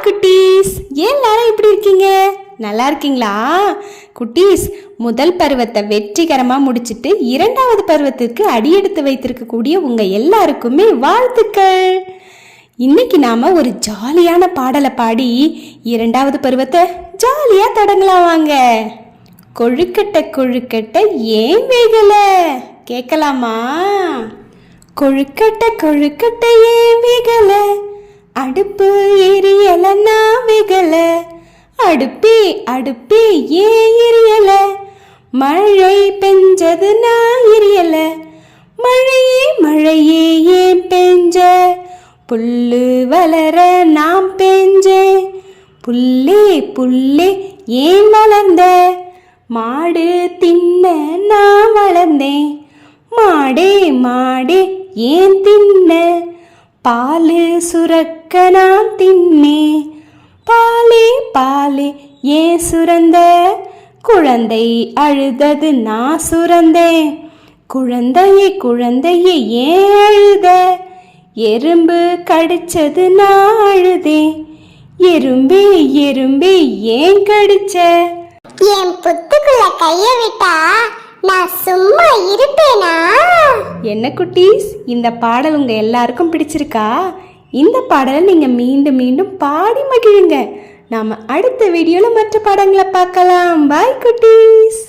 Hi குட்டீஸ். ஏன் எல்லாரும் இப்படி இருக்கீங்க? நல்லா இருக்கீங்களா? குட்டீஸ் முதல் பருவத்தை வெற்றிகரமாக முடிச்சிட்டு இரண்டாவது பருவத்திற்கு அடியெடுத்து வைத்திருக்கக்கூடிய உங்கள் எல்லாருக்குமே வாழ்த்துக்கள். இன்னைக்கு நாம ஒரு ஜாலியான பாடலை பாடி இரண்டாவது பருவத்தை ஜாலியாக தொடங்கலாம் வாங்க. கொழுக்கட்டை கொழுக்கட்டை ஏன் வேகலை? கேட்கலாமா? கொழுக்கட்டை கொழுக்கட்டை ஏன் வேகலை? அடுப்பு எரியலன்னா வேகல அடுப்பே அடுப்பே ஏன் எரியல? மழை பெஞ்சது நான் எரியல. மழையே மழையே ஏன் பெஞ்ச? புல்லு வளர நாம் பெஞ்சேன் புல்லே புல்லே ஏன் வளர்ந்த? மாடு தின்ன நான் வளர்ந்தேன். மாடே மாடே ஏன் தின்ன? பாலு சுரக்க நான் தின்னேன் பாலே பாலே ஏன் சுரந்த. குழந்தை அழுதது நான் சுரந்தேன் குழந்தையே குழந்தையே ஏன் அழுத. எறும்பு கடிச்சது நான் அழுதேன் எறும்பே எறும்பே ஏன் கடிச்ச? என் புத்துக்குள்ள கைய விட்டா நான் சும்மா இருப்பேனா? என்ன குட்டீஸ் இந்த பாடல் உங்க எல்லாருக்கும் பிடிச்சிருக்கா? இந்த பாடலை நீங்கள் மீண்டும் மீண்டும் பாடி மகிழுங்க. நாம் அடுத்த வீடியோவில் மற்ற பாடங்களை பார்க்கலாம். பாய் குட்டீஸ்.